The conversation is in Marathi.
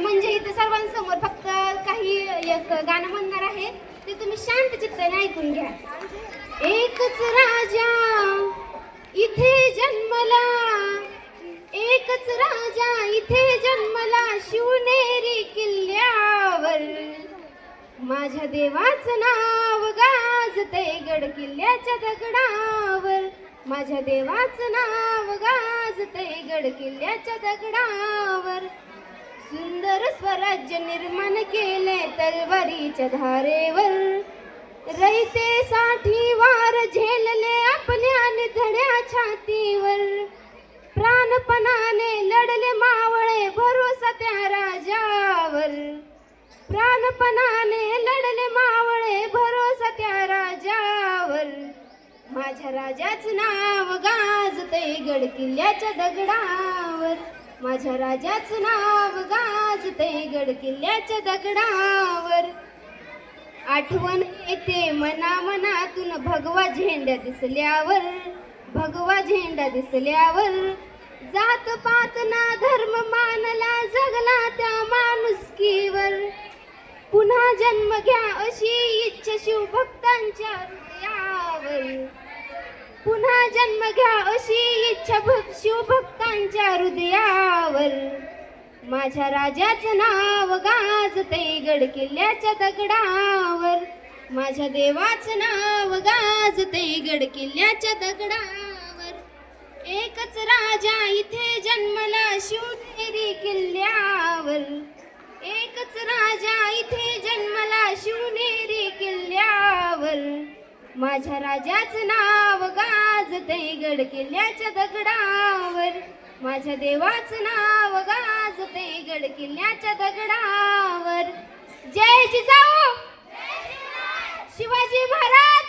म्हणजे इथं सर्वांसमोर फक्त काही एक गाणं म्हणणार आहे. ते तुम्ही शांत चित्ताने ऐकून घ्या. एकच राजा इथे जन्मला. एकच राजा इथे जन्मला शिवनेरी किल्ल्यावर. माझ्या देवाचं नाव गाजते गड किल्ल्याच्या दगडावर. माझ्या देवाचं नाव गाजते गड किल्ल्याच्या दगडावर. सुंदर स्वराज्य निर्माण केले तलवारीच्या धारेवर. रयतेसाठी वार झेलले आपल्या निधड्या छातीवर. प्राणपणाने लढले मावळे भरोसा त्या राजावर. प्राणपणाने लढले मावळे भरोसा त्या राजावर. माझ्या राजाचं नाव गाजते गड किल्ल्याच्या दगडावर. माझ्या राजाचं नाव गड किल्ल्याच्या दगडावर. आठवण येते मना मनातून भगवा झेंडा दिसल्यावर भगवा झेंडा दिसल्यावर. जात पात ना धर्म मानला जगला त्या माणुसकीवर. पुन्हा जन्म घ्या अशी इच्छा शिवभक्तांच्या हृदयावर. पुन्हा जन्म घ्या अशी इच्छा भक शिवभक्तांच्या हृदयावर. माझ्या राजाचं नाव गाजते गड किल्ल्याच्या दगडावर. माझ्या देवाचं नाव गाजते गड किल्ल्याच्या दगडावर. एकच राजा इथे जन्मला शिवनेरी किल्ल्यावर. एकच राजा इथे जन्मला शिवनेरी किल्ल्यावर. माझ्या राजाचं नाव गाजते गड किल्ल्याच्या दगडावर. माझ्या देवाचं नाव गाजते गड किल्ल्याच्या दगडावर. जय जिजाऊ. शिवाजी महाराज